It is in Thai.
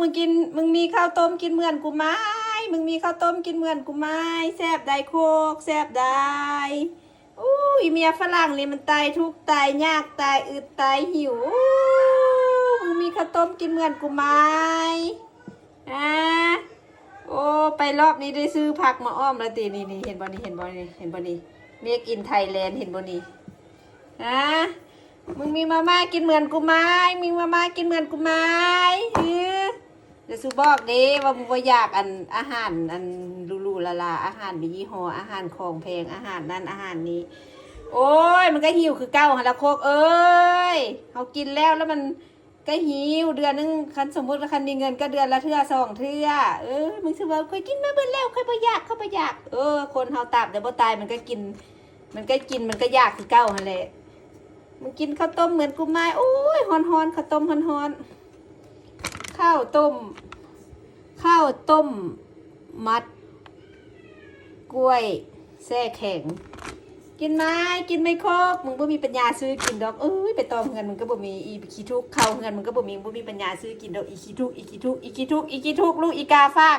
มึงกิน มึงมีข้าวต้มกินเหมือนกูไหมมึงมีข้าวต้มกินเหมือนกูไหมแซบได้โคกแซบได้อู้ยเมียฝรั่งนี่มันตายทุกตายยากตายอึดตายหิวมึงมีข้าวต้มกินเหมือนกูไหมอะโอ้ไปรอบนี้ได้ซื้อผักมาอ้อมแล้วตีนี่นี่เห็นบ่นี่เห็นบ่นี่เห็นบ่นี่เมียกินไทยแลนด์เห็นบ่นี่ฮะมึงมีมาม่ากินเหมือนกูไหมมึงมาม่ากินเหมือนกูไหมเออ เดี๋ยวสูบอกเด้ว่ามึงว่าอยากอันอาหารอันลูๆละลาอาหารมียี่ห้ออาหารของแพงอาหารนั่นอาหารนี้ โอ้ย มันก็หิวคือเก้าหันละโคกเอ้ยเขากินแล้วแล้วมันก็หิวเดือนนึงคันสมมติว่าคันมีเงินก็เดือนละเทื่อสองเทื่อเออมึงสิว่าเคยกินมาเบิ่แล้วเคยบ่อยากเคยบ่อยากเออ คนเฮาตาบเดี๋ยวบ่ตายมันก็กิน มันก็กินมันก็อยากคือเก้าหันแหละมึงกินข้าวต้มเหมือนกูไหมโอ้ยฮอนฮอนๆข้าวต้มฮอนฮอนๆ ข้าวต้ม ข้าวต้ม มัด กล้วยแซ่แข็ง กินไหมกินไม่ครบมึงบ่มีปัญญาซื้อกินดอกเอ้ยไปตอมเงินมึงก็บ่มีอีขี้ทุกข์เข้าเงินมึงก็บ่มีบ่มีปัญญาซื้อกินดอกอีขี้ทุกข์อีขี้ทุกอีขี้ทุกอีขี้ทุกลูกอีกาฟาก